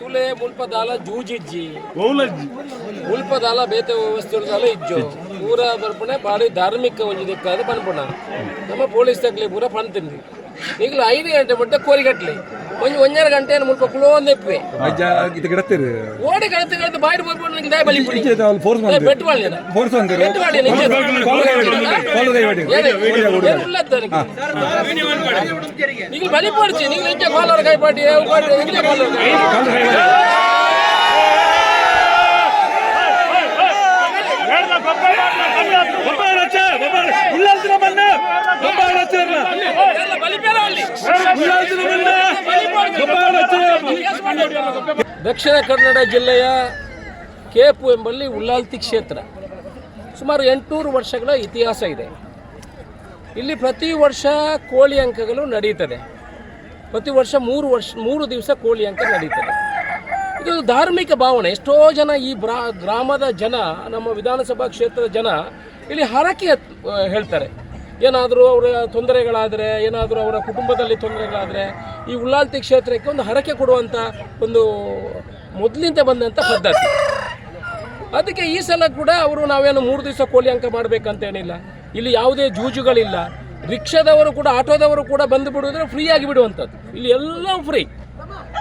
ತುಲೆ ಮುಲ್ಪದಾಲ ಜೂಜಿಜ್ಜಿ ಮುಲ್ಪದಾಲ ಬೇತೆ ವ್ಯವಸ್ಥೆ ಇಜ್ಜು ಪೂರ ಬರ್ಪಣೆ ಬಾರಿ ಧಾರ್ಮಿಕ ಒಂಜಿ ದಿಕ್ಕಾದ ಪನ್ಪುಣ ನಮ್ಮ ಪೊಲೀಸ್ ತಗ್ಲಿ ಪೂರ ಪಣ್ತಿಂದು ಈಗಲೂ ಐದು ಗಂಟೆ ಬಿಟ್ಟ ಕೋರಿಗಟ್ಲೆ ಒಂದು ಒಂದೆರಡು ಗಂಟೆ ಮುಲ್ಪ ಕುಳೋ ಒಂದೆಪ್ಪೆ ಇದು ಕಿಡತ್ತೇರು ಓಡಿ ಕಳೆದು ಕಳೆದು ಬಾಯಿ ಬರ್ಬೋದು ನಿಂಗೆ ದಯ ಬಲಿ ಫೋರ್ಸ್ ಮಾಡಿ ಬೆಟ್ಟು ಮಾಡಿ ಫೋರ್ಸ್ ಮಾಡಿ ಬೆಟ್ಟು ಮಾಡಿ ನಿಂಗೆ ಕಾಲ್ ದಯ ಮಾಡಿ ನೀವು ಬಲಿ ಪಡ್ಸಿ ನೀವು ನಿಂಗೆ ಕಾಲ್ ಕೈ ಪಾಟಿ ಯಾವ ದಕ್ಷಿಣ ಕನ್ನಡ ಜಿಲ್ಲೆಯ ಕೇಪು ಎಂಬಲ್ಲಿ ಉಲ್ಲಾಲ್ತಿ ಕ್ಷೇತ್ರ. ಸುಮಾರು ಎಂಟುನೂರು ವರ್ಷಗಳ ಇತಿಹಾಸ ಇದೆ. ಇಲ್ಲಿ ಪ್ರತಿ ವರ್ಷ ಕೋಳಿ ಅಂಕಗಳು ನಡೆಯುತ್ತದೆ ಪ್ರತಿ ವರ್ಷ ಮೂರು ವರ್ಷ, ಮೂರು ದಿವಸ ಕೋಳಿ ಅಂಕ ನಡೀತದೆ. ಇದು ಧಾರ್ಮಿಕ ಭಾವನೆ. ಎಷ್ಟೋ ಜನ ಈ ಗ್ರಾಮದ ಜನ, ನಮ್ಮ ವಿಧಾನಸಭಾ ಕ್ಷೇತ್ರದ ಜನ ಇಲ್ಲಿ ಹರಕೆ ಹೇಳ್ತಾರೆ. ಏನಾದರೂ ಅವರ ತೊಂದರೆಗಳಾದರೆ, ಏನಾದರೂ ಅವರ ಕುಟುಂಬದಲ್ಲಿ ತೊಂದರೆಗಳಾದರೆ, ಈ ಉಳ್ಳಾಲ್ತಿ ಕ್ಷೇತ್ರಕ್ಕೆ ಒಂದು ಹರಕೆ ಕೊಡುವಂಥ ಒಂದು ಮೊದಲಿಂದ ಬಂದಂಥ ಪದ್ಧತಿ. ಅದಕ್ಕೆ ಈ ಸಲ ಕೂಡ ಅವರು ನಾವೇನು ಮೂರು ದಿವಸ ಕೋಲಿ ಅಂಕ ಮಾಡಬೇಕಂತೇನಿಲ್ಲ. ಇಲ್ಲಿ ಯಾವುದೇ ಜೂಜುಗಳಿಲ್ಲ. ರಿಕ್ಷಾದವರು ಕೂಡ, ಆಟೋದವರು ಕೂಡ ಬಂದು ಬಿಡುವುದ್ರೆ ಫ್ರೀ ಆಗಿ ಬಿಡುವಂಥದ್ದು. ಇಲ್ಲಿ ಎಲ್ಲವೂ ಫ್ರೀ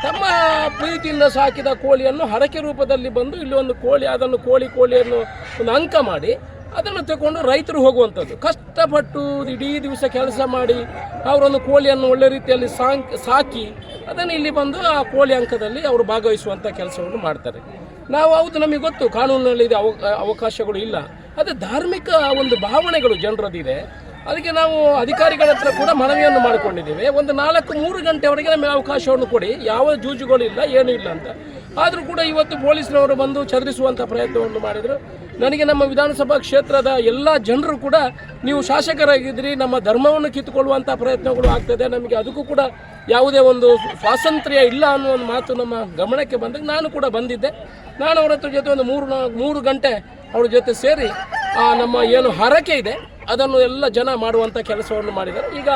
ತಮ್ಮ ಪ್ರೀತಿಯಿಂದ ಸಾಕಿದ ಕೋಳಿಯನ್ನು ಹರಕೆ ರೂಪದಲ್ಲಿ ಬಂದು ಇಲ್ಲಿ ಒಂದು ಕೋಳಿ ಅದನ್ನು ಕೋಳಿ ಕೋಳಿಯನ್ನು ಒಂದು ಅಂಕ ಮಾಡಿ ಅದನ್ನು ತಗೊಂಡು ರೈತರು ಹೋಗುವಂಥದ್ದು. ಕಷ್ಟಪಟ್ಟು ಇಡೀ ದಿವಸ ಕೆಲಸ ಮಾಡಿ ಅವರೊಂದು ಕೋಳಿಯನ್ನು ಒಳ್ಳೆ ರೀತಿಯಲ್ಲಿ ಸಾಂಕ್, ಸಾಕಿ ಅದನ್ನು ಇಲ್ಲಿ ಬಂದು ಆ ಕೋಳಿ ಅಂಕದಲ್ಲಿ ಅವರು ಭಾಗವಹಿಸುವಂಥ ಕೆಲಸವನ್ನು ಮಾಡ್ತಾರೆ. ನಾವು ಹೌದು ನಮಗೆ ಗೊತ್ತು ಕಾನೂನಿನಲ್ಲಿ ಇದು ಅವ, ಅವಕಾಶಗಳು ಇಲ್ಲ. ಅದೇ ಧಾರ್ಮಿಕ ಒಂದು ಭಾವನೆಗಳು ಜನರದಿದೆ. ಅದಕ್ಕೆ ನಾವು ಅಧಿಕಾರಿಗಳ ಹತ್ರ ಕೂಡ ಮನವಿಯನ್ನು ಮಾಡಿಕೊಂಡಿದ್ದೇವೆ. ಒಂದು ನಾಲ್ಕು ಮೂರು ಗಂಟೆವರೆಗೆ ನಮಗೆ ಅವಕಾಶವನ್ನು ಕೊಡಿ. ಯಾವ ಜೂಜುಗಳು ಇಲ್ಲ, ಏನೂ ಇಲ್ಲ ಅಂತ. ಆದರೂ ಕೂಡ ಇವತ್ತು ಪೊಲೀಸ್ನವರು ಬಂದು ಚದುರಿಸುವಂಥ ಪ್ರಯತ್ನವನ್ನು ಮಾಡಿದರು. ನನಗೆ ನಮ್ಮ ವಿಧಾನಸಭಾ ಕ್ಷೇತ್ರದ ಎಲ್ಲ ಜನರು ಕೂಡ ನೀವು ಶಾಸಕರಾಗಿದ್ದೀರಿ, ನಮ್ಮ ಧರ್ಮವನ್ನು ಕಿತ್ತುಕೊಳ್ಳುವಂಥ ಪ್ರಯತ್ನಗಳು ಆಗ್ತದೆ, ನಮಗೆ ಅದಕ್ಕೂ ಕೂಡ ಯಾವುದೇ ಒಂದು ಸ್ವಾತಂತ್ರ್ಯ ಇಲ್ಲ ಅನ್ನೋ ಒಂದು ಮಾತು ನಮ್ಮ ಗಮನಕ್ಕೆ ಬಂದಾಗ ನಾನು ಕೂಡ ಬಂದಿದ್ದೆ. ನಾನು ಅವರ ಹತ್ರ ಜೊತೆ ಒಂದು ಮೂರು ಮೂರು ಗಂಟೆ ಅವ್ರ ಜೊತೆ ಸೇರಿ ನಮ್ಮ ಏನು ಹರಕೆ ಇದೆ, ಅದನ್ನು ಎಲ್ಲ ಜನ ಮಾಡುವಂಥ ಕೆಲಸವನ್ನು ಮಾಡಿದ್ದಾರೆ. ಈಗ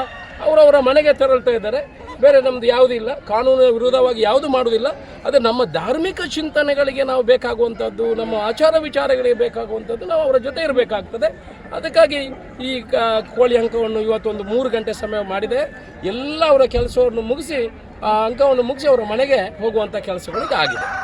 ಅವರವರ ಮನೆಗೆ ತೆರಳ್ತಾ ಇದ್ದಾರೆ. ಬೇರೆ ನಮ್ಮದು ಯಾವುದೂ ಇಲ್ಲ, ಕಾನೂನಿನ ವಿರೋಧವಾಗಿ ಯಾವುದು ಮಾಡುವುದಿಲ್ಲ, ಅದು ನಮ್ಮ ಧಾರ್ಮಿಕ ಚಿಂತನೆಗಳಿಗೆ ನಾವು ಬೇಕಾಗುವಂಥದ್ದು, ನಮ್ಮ ಆಚಾರ ವಿಚಾರಗಳಿಗೆ ಬೇಕಾಗುವಂಥದ್ದು ನಾವು ಅವರ ಜೊತೆ ಇರಬೇಕಾಗ್ತದೆ. ಅದಕ್ಕಾಗಿ ಈ ಕೋಳಿ ಅಂಕವನ್ನು ಇವತ್ತೊಂದು ಮೂರು ಗಂಟೆ ಸಮಯ ಮಾಡಿದೆ. ಎಲ್ಲ ಅವರ ಕೆಲಸವನ್ನು ಮುಗಿಸಿ, ಆ ಅಂಕವನ್ನು ಮುಗಿಸಿ ಅವರ ಮನೆಗೆ ಹೋಗುವಂಥ ಕೆಲಸಗಳು ಆಗಿದೆ